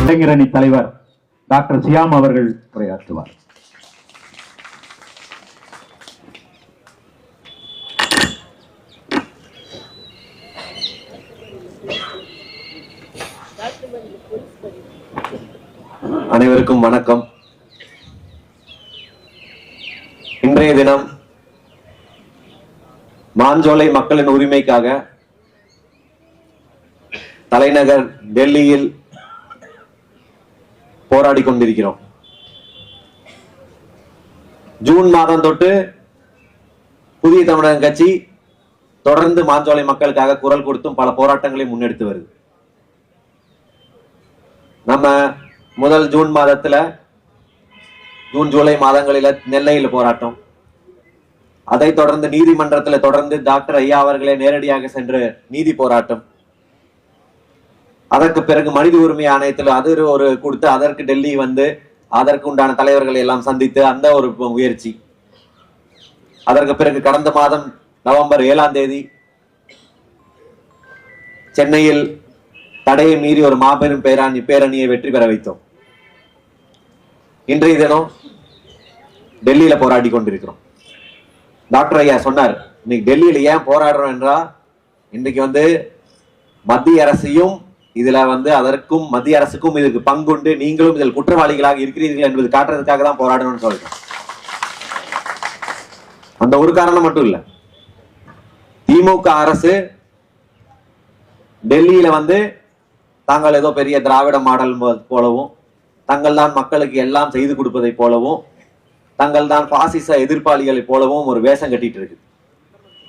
இளைஞரணி தலைவர் doctor Siam அவர்கள் உரையாற்றுவார். அனைவருக்கும் வணக்கம். இன்றைய தினம் மாஞ்சோலை மக்களின் உரிமைக்காக தலைநகர் டெல்லியில் போராடி கொண்டிருக்கிறோம். ஜூன் மாதம் தொட்டு புதிய தமிழக கட்சி தொடர்ந்து மாஞ்சோலை மக்களுக்காக குரல் கொடுத்தும் பல போராட்டங்களை முன்னெடுத்து வருது. நம்ம முதல் ஜூன் மாதத்துல ஜூன் ஜூலை மாதங்களில நெல்லையில் போராட்டம். அதை தொடர்ந்து நீதிமன்றத்தில் தொடர்ந்து டாக்டர் ஐயா அவர்களே நேரடியாக சென்று நீதி போராட்டம். அதற்கு பிறகு மனித உரிமை ஆணையத்தில் அது ஒரு கொடுத்து அதற்கு டெல்லி வந்து அதற்கு உண்டான தலைவர்களை எல்லாம் சந்தித்து அந்த ஒரு முயற்சி. அதற்கு பிறகு கடந்த மாதம் நவம்பர் ஏழாம் தேதி சென்னையில் தடையை மீறி ஒரு மாபெரும் பேரணி பேரணியை வெற்றி பெற வைத்தோம். இன்றைய தினம் டெல்லியில போராடி கொண்டிருக்கிறோம். டாக்டர் ஐயா சொன்னார் இன்னைக்கு டெல்லியில ஏன் போராடுறோம் என்றா இன்னைக்கு வந்து மத்திய அரசையும் இதுல வந்து அதற்கும் மத்திய அரசுக்கும் இதுக்கு பங்குண்டு நீங்களும் இதில் குற்றவாளிகளாக இருக்கிறீர்கள் என்பது காட்டுறதுக்காக தான் போராடணும்னு சொல்றேன். அந்த ஒரு காரணம் மட்டும் இல்ல. திமுக அரசு டெல்லியில வந்து தாங்கள் ஏதோ பெரிய திராவிட மாடல் போலவும் தங்கள் தான் மக்களுக்கு எல்லாம் செய்து கொடுப்பதை போலவும் தங்கள் தான் பாசிச எதிர்ப்பாளிகளை போலவும் ஒரு வேஷம் கட்டிட்டு இருக்கு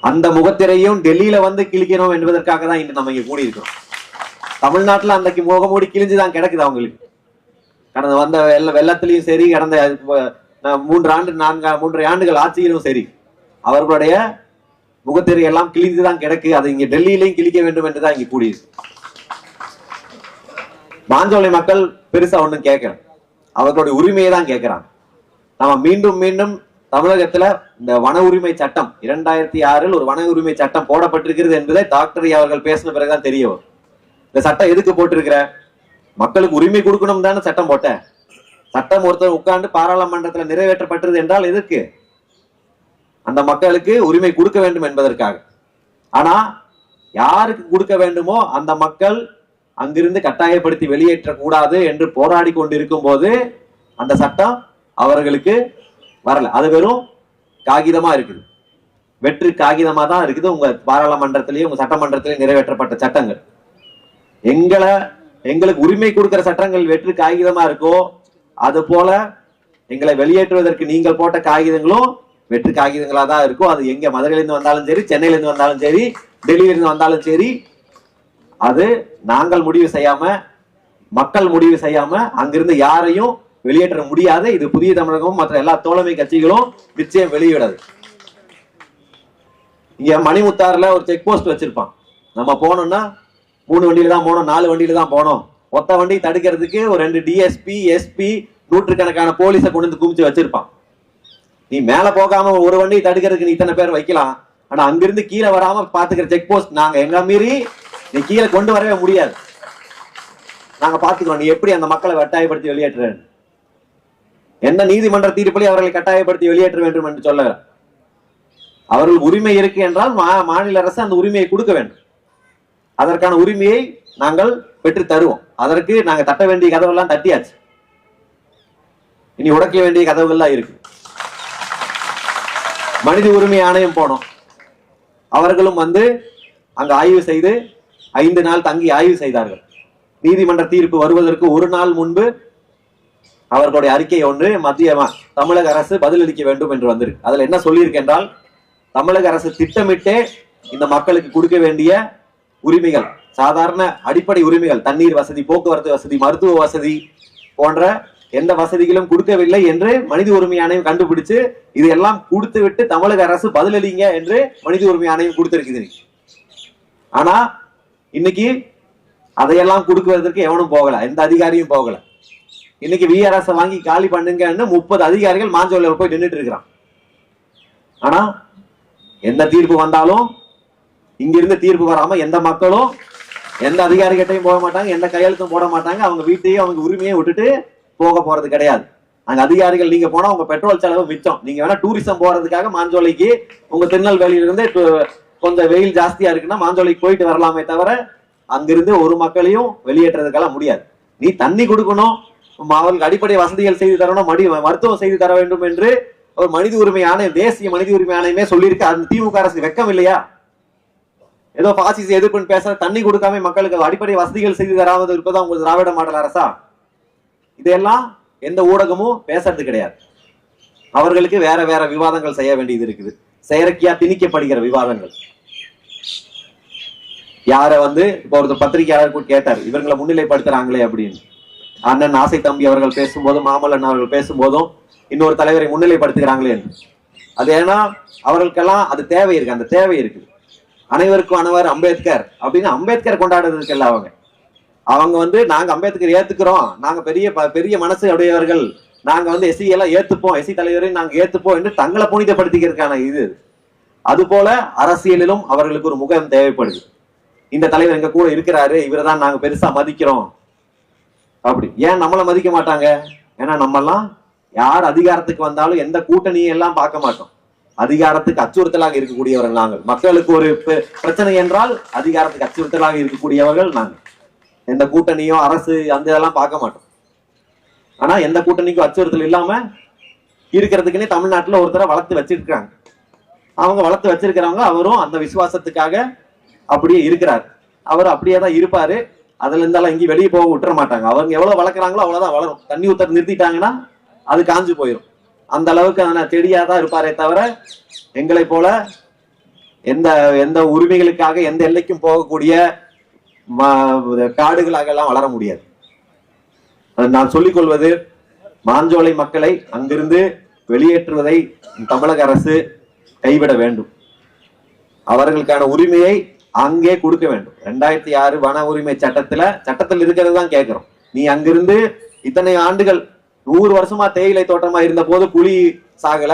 அந்த முகத்திரையும் டெல்லியில வந்து கிழிக்கணும் என்பதற்காக தான் இன்று நம்ம இங்க கூடியிருக்கிறோம். தமிழ்நாட்டுல அன்றைக்கு முகமூடி கிழிஞ்சுதான் கிடக்குது அவங்களுக்கு. கடந்த வந்த வெள்ள வெள்ளத்திலையும் சரி கடந்த மூன்று ஆண்டு நான்கு மூன்று ஆண்டுகள் ஆட்சியிலும் சரி அவர்களுடைய முகத்திரை எல்லாம் கிழிந்துதான் கிடக்கு. அது இங்க டெல்லியிலையும் கிழிக்க வேண்டும் என்றுதான் இங்க கூடியிருக்கு. மாஞ்சோலை மக்கள் பெருசா ஒண்ணும் கேட்கல அவர்களுடைய உரிமையை தான் கேட்கிறாங்க நம்ம மீண்டும் மீண்டும் தமிழகத்துல இந்த வன உரிமை சட்டம் இரண்டாயிரத்தி ஆறில் ஒரு வன உரிமை சட்டம் போடப்பட்டிருக்கிறது என்பதை டாக்டர் அவர்கள் பேசின பிறகுதான் தெரிய வரும். இந்த சட்டம் எதுக்கு போட்டிருக்கிற? மக்களுக்கு உரிமை கொடுக்கணும் தானே சட்டம் போட்டேன். சட்டம் ஒருத்தர் உட்கார்ந்து பாராளுமன்றத்தில் நிறைவேற்றப்பட்டது என்றால் எதற்கு? அந்த மக்களுக்கு உரிமை கொடுக்க வேண்டும் என்பதற்காக. ஆனா யாருக்கு கொடுக்க வேண்டுமோ அந்த மக்கள் அங்கிருந்து கட்டாயப்படுத்தி வெளியேற்ற கூடாது என்று போராடி கொண்டிருக்கும் போது அந்த சட்டம் அவர்களுக்கு வரல. அது வெறும் காகிதமா இருக்குது. வெற்று காகிதமா தான் இருக்குது. உங்க பாராளுமன்றத்திலேயும் உங்க சட்டமன்றத்திலேயே நிறைவேற்றப்பட்ட சட்டங்கள். எங்களை எங்களுக்கு உரிமை கொடுக்கிற சட்டங்கள் வெற்று காகிதமா இருக்கோ அது போல எங்களை வெளியேற்றுவதற்கு நீங்கள் போட்ட காகிதங்களும் வெற்று காகிதங்களா தான் இருக்கும் அது எங்க மதுரையிலிருந்து வந்தாலும் சரி சென்னையிலேருந்து வந்தாலும் சரி டெல்லியிலிருந்து வந்தாலும் சரி அது நாங்கள் முடிவு செய்யாம மக்கள் முடிவு செய்யாம அங்கிருந்து யாரையும் வெளியேற்ற முடியாது. இது புதிய தமிழகமும் மற்ற எல்லா தோழமை கட்சிகளும் நிச்சயம் வெளியிடாது. இங்க மணிமுத்தாறுல ஒரு செக் போஸ்ட் வச்சிருப்பான். நம்ம போனோம்னா மூணு வண்டியில தான் போனோம் நாலு வண்டியில தான் போனோம். ஒத்த வண்டி தடுக்கிறதுக்கு ஒரு ரெண்டு டிஎஸ்பி எஸ்பி நூற்றுக்கணக்கான போலீஸை கொண்டு வந்து குமிச்சு வச்சிருப்பான். நீ மேல போகாம ஒரு வண்டி தடுக்கிறதுக்கு நீ இத்தனை பேர் வைக்கலாம். ஆனா அங்கிருந்து கீழே வராம பாத்துக்கிற செக் போஸ்ட் நாங்க எங்க மீறி நீ கீழே கொண்டு வரவே முடியாது. நாங்க பாத்துக்கிறோம் நீ எப்படி அந்த மக்களை கட்டாயப்படுத்தி வெளியேற்றுறேன் எந்த நீதிமன்ற தீர்ப்பிலே அவர்களை கட்டாயப்படுத்தி வெளியேற்ற வேண்டும் என்று சொல்ல அவர்கள் உரிமை இருக்கு என்றால் மா- மாநில அரசு அந்த உரிமையை கொடுக்க வேண்டும். அதற்கான உரிமையை நாங்கள் பெற்று தருவோம். அதற்கு நாங்கள் தட்ட வேண்டிய கதவெல்லாம் தட்டியாச்சு. இனி உடைக்க வேண்டிய கதவுகள்லாம் இருக்கு. மனித உரிமை ஆணையம் போனோம். அவர்களும் வந்து அங்கு ஆய்வு செய்து ஐந்து நாள் தங்கி ஆய்வு செய்தார்கள். நீதிமன்ற தீர்ப்பு வருவதற்கு ஒரு நாள் முன்பு அவர்களுடைய அறிக்கை ஒன்று மத்திய தமிழக அரசு பதிலளிக்க வேண்டும் என்று வந்திருக்கு. அதில் என்ன சொல்லியிருக்கென்றால் தமிழக அரசு திட்டமிட்டே இந்த மக்களுக்கு கொடுக்க வேண்டிய உரிமைகள் சாதாரண அடிப்படை உரிமைகள் தண்ணீர் வசதி போக்குவரத்து வசதி மருத்துவ வசதி போன்ற எந்த வசதிகளும் கொடுக்கவில்லை என்று மனித உரிமை ஆணையம் கண்டுபிடிச்சு இது எல்லாம் கொடுத்து விட்டு தமிழக அரசு பதிலளிங்க என்று மனித உரிமை ஆணையம் கொடுத்திருக்குது. ஆனா இன்னைக்கு அதையெல்லாம் கொடுக்குவதற்கு எவனும் போகல எந்த அதிகாரியும் போகல. இன்னைக்கு விஆர்எஸ் வாங்கி காலி பண்ணுங்கன்னு முப்பது அதிகாரிகள் மாஞ்சோலையில் போய் நின்றுட்டு இருக்கிறான். ஆனா எந்த தீர்ப்பு வந்தாலும் இங்கிருந்து தீர்ப்பு வராம எந்த மக்களும் எந்த அதிகாரிகிட்டையும் போக மாட்டாங்க எந்த கையெழுத்தும் போட மாட்டாங்க. அவங்க வீட்டையும் அவங்க உரிமையை விட்டுட்டு போக போறது கிடையாது. அங்க அதிகாரிகள் நீங்க போனா உங்க பெட்ரோல் செலவு மிச்சம். நீங்க வேணா டூரிசம் போறதுக்காக மாஞ்சோலைக்கு உங்க திருநெல்வேலியில இருந்து கொஞ்சம் வெயில் ஜாஸ்தியா இருக்குன்னா மாஞ்சோலைக்கு போயிட்டு வரலாமே தவிர அங்கிருந்து ஒரு மக்களையும் வெளியேற்றதுக்கெல்லாம் முடியாது. நீ தண்ணி கொடுக்கணும். அவர்களுக்கு அடிப்படை வசதிகள் செய்து தரணும் மடி மருத்துவம் செய்து தர வேண்டும் என்று ஒரு மனித உரிமை ஆணையம் தேசிய மனித உரிமை ஆணையமே சொல்லியிருக்கு. அந்த திமுக அரசு வெக்கம் இல்லையா ஏதோ பாசிச எதிர்ப்புன்னு பேச தண்ணி கொடுக்காம மக்களுக்கு அடிப்படை வசதிகள் செய்து தராமல் இருப்பதா உங்களுக்கு திராவிட மாடல் அரசா? இதெல்லாம் எந்த ஊடகமும் பேசுறது கிடையாது. அவர்களுக்கு வேற வேற விவாதங்கள் செய்ய வேண்டியது இருக்குது. செயற்கையா திணிக்கப்படுகிற விவாதங்கள். யார வந்து இப்போ ஒரு பத்திரிகையாளர் கேட்டார் இவங்களை முன்னிலைப்படுத்துறாங்களே அப்படின்னு. அண்ணன் ஆசை தம்பி அவர்கள் பேசும்போதும் மாமல்லன் அவர்கள் பேசும்போதும் இன்னொரு தலைவரை முன்னிலைப்படுத்துகிறாங்களே அது ஏன்னா அவர்களுக்கெல்லாம் அது தேவை இருக்கு அந்த தேவை இருக்குது அனைவருக்கும் அனைவர் அம்பேத்கர் அப்படின்னு அம்பேத்கர் கொண்டாடுறதுக்கு இல்லை அவங்க. அவங்க வந்து நாங்க அம்பேத்கர் ஏத்துக்கிறோம். நாங்க பெரிய ப- பெரிய மனசு உடையவர்கள். நாங்க வந்து எஸ்சி எல்லாம் ஏத்துப்போம். எஸ்சி தலைவரையும் நாங்க ஏத்துப்போம் என்று தங்களை புனிதப்படுத்திக்கிறதுக்கான இது. அதுபோல அரசியலிலும் அவர்களுக்கு ஒரு முகம் தேவைப்படுது. இந்த தலைவர் எங்க கூட இருக்கிறாரு. இவரை தான் நாங்க பெருசா மதிக்கிறோம். அப்படி. ஏன் நம்மளை மதிக்க மாட்டாங்க? ஏன்னா நம்மெல்லாம் யார் அதிகாரத்துக்கு வந்தாலும் எந்த கூட்டணியும் எல்லாம் பார்க்க மாட்டோம். அதிகாரத்துக்கு அச்சுறுத்தலாக இருக்கக்கூடியவர்கள் நாங்கள். மக்களுக்கு ஒரு பிரச்சனை என்றால் அதிகாரத்துக்கு அச்சுறுத்தலாக இருக்கக்கூடியவர்கள் நாங்கள். எந்த கூட்டணியோ அரசு அந்த இதெல்லாம் பார்க்க மாட்டோம். ஆனா எந்த கூட்டணிக்கும் அச்சுறுத்தல் இல்லாம இருக்கிறதுக்குன்னே தமிழ்நாட்டுல ஒருத்தரை வளர்த்து வச்சிருக்கிறாங்க. அவங்க வளர்த்து வச்சிருக்கிறவங்க அவரும் அந்த விசுவாசத்துக்காக அப்படியே இருக்கிறார். அவர் அப்படியே தான் இருப்பாரு. அதுல இருந்தாலும் எங்கேயும் வெளியே போக விட்டுற மாட்டாங்க. அவங்க எவ்வளவு வளர்க்குறாங்களோ அவ்வளவுதான் வளரும். தண்ணி ஊத்த நிறுத்திட்டாங்கன்னா அது காஞ்சு போயிடும் அந்த அளவுக்கு ஆனா செடியாதான் இருப்பாரே தவிர எங்களை போல எந்த எந்த உரிமைகளுக்காக எந்த எல்லைக்கும் போகக்கூடிய காடுகளாக எல்லாம் வளர முடியாது. நான் சொல்லிக் கொள்வது மாஞ்சோலை மக்களை அங்கிருந்து வெளியேற்றுவதை தமிழக அரசு கைவிட வேண்டும். அவர்களுக்கான உரிமையை அங்கே கொடுக்க வேண்டும். ரெண்டாயிரத்தி ஆறு வன உரிமை சட்டத்துல சட்டத்தில் இருக்கிறது தான் கேட்கிறோம். நீ அங்கிருந்து இத்தனை ஆண்டுகள் நூறு வருஷமா தேயிலை தோட்டமா இருந்த போது புலி சாகல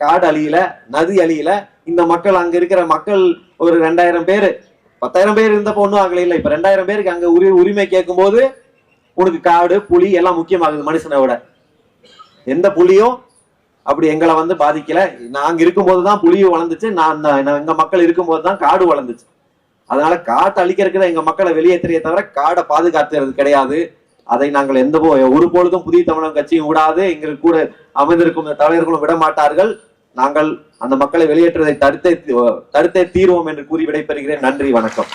காடு அழியல நதி அழியல. இந்த மக்கள் அங்க இருக்கிற மக்கள் ஒரு ரெண்டாயிரம் பேரு. பத்தாயிரம் பேர் இருந்தப்போ ஒன்றும் ஆகல இல்ல. இப்ப ரெண்டாயிரம் பேருக்கு அங்க உரி உரிமை கேட்கும்போது உனக்கு காடு புலி எல்லாம் முக்கியமாகுது மனுஷனை விட. எந்த புலியும் அப்படி எங்களை வந்து பாதிக்கல. நாங்க இருக்கும்போது தான் புலியும் வளர்ந்துச்சு. நான் நான் எங்க மக்கள் இருக்கும்போது தான் காடு வளர்ந்துச்சு. அதனால காட்டை அழிக்கிறதுக்கு எங்க மக்களை வெளியேற்றிய தவிர காடை பாதுகாத்துறது கிடையாது. அதை நாங்கள் எந்த போ- ஒரு பொழுதும் புதிய தமிழகம் கட்சியும் விடாது எங்களுக்கு கூட அமைந்திருக்கும் தலைவர்களும் விட மாட்டார்கள். நாங்கள் அந்த மக்களை வெளியேற்றுவதை தடுத்தே தீ- தடுத்தே தீர்வோம் என்று கூறி விடைபெறுகிறேன். நன்றி வணக்கம்.